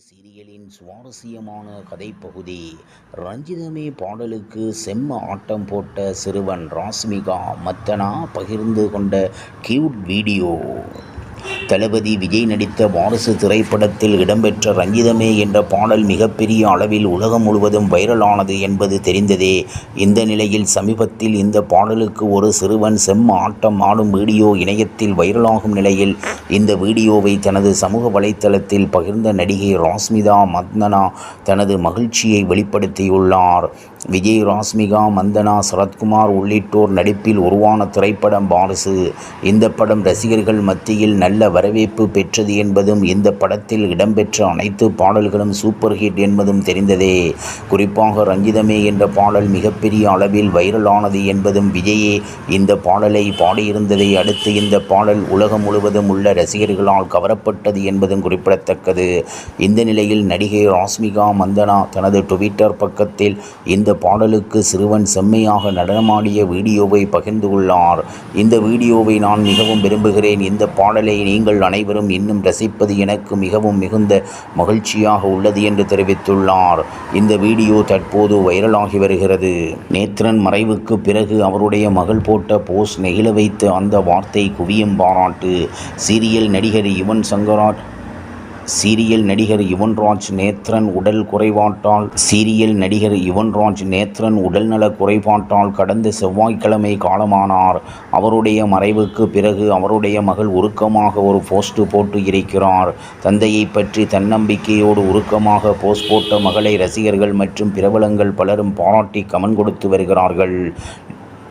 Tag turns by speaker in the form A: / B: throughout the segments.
A: சீரியலின் சுவாரஸ்யமான கதைப்பகுதி ரஞ்சிதமே பாடலுக்கு செம்ம ஆட்டம் போட்ட சிறுவன் ராஸ்மிகா மத்தனா பகிர்ந்து கொண்ட கியூட் வீடியோ தளபதி விஜய் நடித்த வாரிசு திரைப்படத்தில் இடம்பெற்ற ரஞ்சிதமே என்ற பாடல் மிகப்பெரிய அளவில் உலகம் முழுவதும் வைரலானது என்பது தெரிந்ததே. இந்த நிலையில் சமீபத்தில் இந்த பாடலுக்கு ஒரு சிறுவன் செம்ம ஆட்டம் ஆடும் வீடியோ இணையத்தில் வைரலாகும் நிலையில் இந்த வீடியோவை தனது சமூக வலைத்தளத்தில் பகிர்ந்த நடிகை ராஸ்மிதா மந்தனா தனது மகிழ்ச்சியை வெளிப்படுத்தியுள்ளார். விஜய் ராஸ்மிகா மந்தனா சரத்குமார் உள்ளிட்டோர் நடிப்பில் உருவான திரைப்படம் வாரிசு. இந்த படம் ரசிகர்கள் மத்தியில் நல்ல நல்ல வரவேற்பு பெற்றது என்பதும் இந்த படத்தில் இடம்பெற்ற அனைத்து பாடல்களும் சூப்பர் ஹிட் என்பதும் தெரிந்ததே. குறிப்பாக ரஞ்சிதமே என்ற பாடல் மிகப்பெரிய அளவில் வைரலானது என்பதும் விஜயே இந்த பாடலை பாடியிருந்ததை அடுத்து இந்த பாடல் உலகம் முழுவதும் உள்ள ரசிகர்களால் கவரப்பட்டது என்பதும் குறிப்பிடத்தக்கது. இந்த நிலையில் நடிகை ராஸ்மிகா மந்தனா தனது ட்விட்டர் பக்கத்தில் இந்த பாடலுக்கு சிறுவன் செம்மையாக நடனமாடிய வீடியோவை பகிர்ந்துள்ளார் இந்த வீடியோவை நான் மிகவும் விரும்புகிறேன். இந்த பாடலை நீங்கள் அனைவரும் இன்னும் ரசிப்பது எனக்கு மிகவும் மிகுந்த மகிழ்ச்சியாக உள்ளது என்று தெரிவித்துள்ளார். இந்த வீடியோ தற்போது வைரலாகி வருகிறது. நேத்ரன் மறைவுக்கு பிறகு அவருடைய மகள் போட்ட போஸ் நெகிழ வைத்த அந்த வார்த்தை குவியும் பாராட்டு. சீரியல் நடிகர் யுவன் சங்கராட் சீரியல் நடிகர் யுவன்ராஜ் நேத்ரன் உடல் குறைபாட்டால் சீரியல் நடிகர் யுவன்ராஜ் நேத்ரன் உடல்நல குறைபாட்டால் கடந்த செவ்வாய்க்கிழமை காலமானார். அவருடைய மறைவுக்கு பிறகு அவருடைய மகள் உருக்கமாக ஒரு போஸ்ட் போட்டு இருக்கிறார். தந்தையை பற்றி தன்னம்பிக்கையோடு உருக்கமாக போஸ்ட் போட்ட மகளை ரசிகர்கள் மற்றும் பிரபலங்கள் பலரும் பாராட்டி கமன் கொடுத்து வருகிறார்கள்.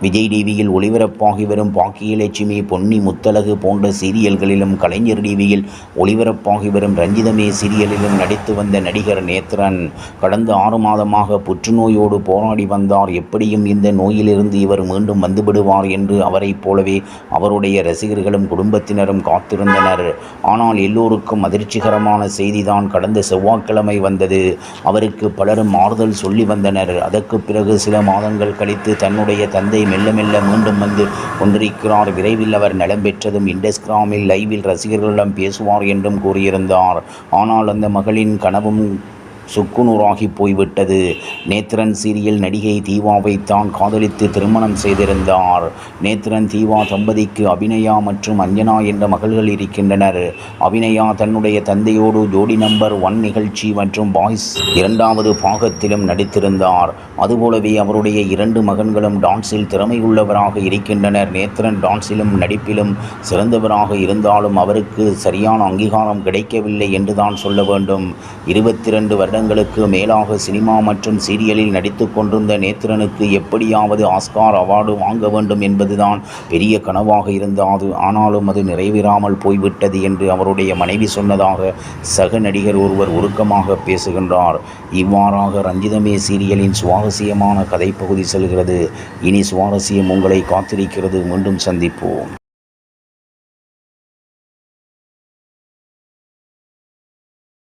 A: விஜய் டிவியில் ஒளிபரப்பாகி வரும் பாக்கியலட்சுமி பொன்னி முத்தழகு போன்ற சீரியல்களிலும் கலைஞர் டிவியில் ஒளிபரப்பாகி வரும் ரஞ்சிதமே சீரியலிலும் நடித்து வந்த நடிகர் நேத்ரன் கடந்த ஆறு மாதமாக புற்றுநோயோடு போராடி வந்தார். எப்படியும் இந்த நோயிலிருந்து இவர் மீண்டும் வந்துவிடுவார் என்று அவரைப் போலவே அவருடைய ரசிகர்களும் குடும்பத்தினரும் காத்திருந்தனர். ஆனால் எல்லோருக்கும் அதிர்ச்சிகரமான செய்திதான் கடந்த செவ்வாய்க்கிழமை வந்தது. அவருக்கு பலரும் ஆறுதல் சொல்லி வந்தனர். அதற்கு பிறகு சில மாதங்கள் கழித்து தன்னுடைய தந்தை மெல்ல மெல்ல மீண்டும் வந்து கொண்டிருக்கிறார். விரைவில் அவர் நலம் பெற்றதும் இண்டஸ்கிராமில் லைவில் ரசிகர்களிடம் பேசுவார் என்றும் கூறியிருந்தார். ஆனால் அந்த மகளின் கனவும் சுக்குநூறாகி போய்விட்டது. நேத்ரன் சீரியல் நடிகை தீவாவை தான் காதலித்து திருமணம் செய்திருந்தார். நேத்ரன் தீவா தம்பதிக்கு அபிநயா மற்றும் அஞ்சனா என்ற மகள்கள் இருக்கின்றனர். அபிநயா தன்னுடைய தந்தையோடு ஜோடி நம்பர் ஒன் நிகழ்ச்சி மற்றும் பாய்ஸ் இரண்டாவது பாகத்திலும் நடித்திருந்தார். அதுபோலவே அவருடைய இரண்டு மகன்களும் டான்ஸில் திறமையுள்ளவராக இருக்கின்றனர். நேத்ரன் டான்ஸிலும் நடிப்பிலும் சிறந்தவராக இருந்தாலும் அவருக்கு சரியான அங்கீகாரம் கிடைக்கவில்லை என்றுதான் சொல்ல வேண்டும். இருபத்தி ரெண்டு வருட படங்களுக்கு மேலாக சினிமா மற்றும் சீரியலில் நடித்து கொண்டிருந்த நேத்ரனுக்கு எப்படியாவது ஆஸ்கார் அவார்டு வாங்க வேண்டும் என்பதுதான் பெரிய கனவாக இருந்தது. ஆனாலும் அது நிறைவேறாமல் போய்விட்டது என்று அவருடைய மனைவி சொன்னதாக சக நடிகர் ஒருவர் உருக்கமாக பேசுகின்றார். இவ்வாறாக ரஞ்சிதமே சீரியலின் சுவாரஸ்யமான கதைப்பகுதி செல்கிறது. இனி சுவாரஸ்யம் உங்களை காத்திருக்கிறது. மீண்டும் சந்திப்போம்.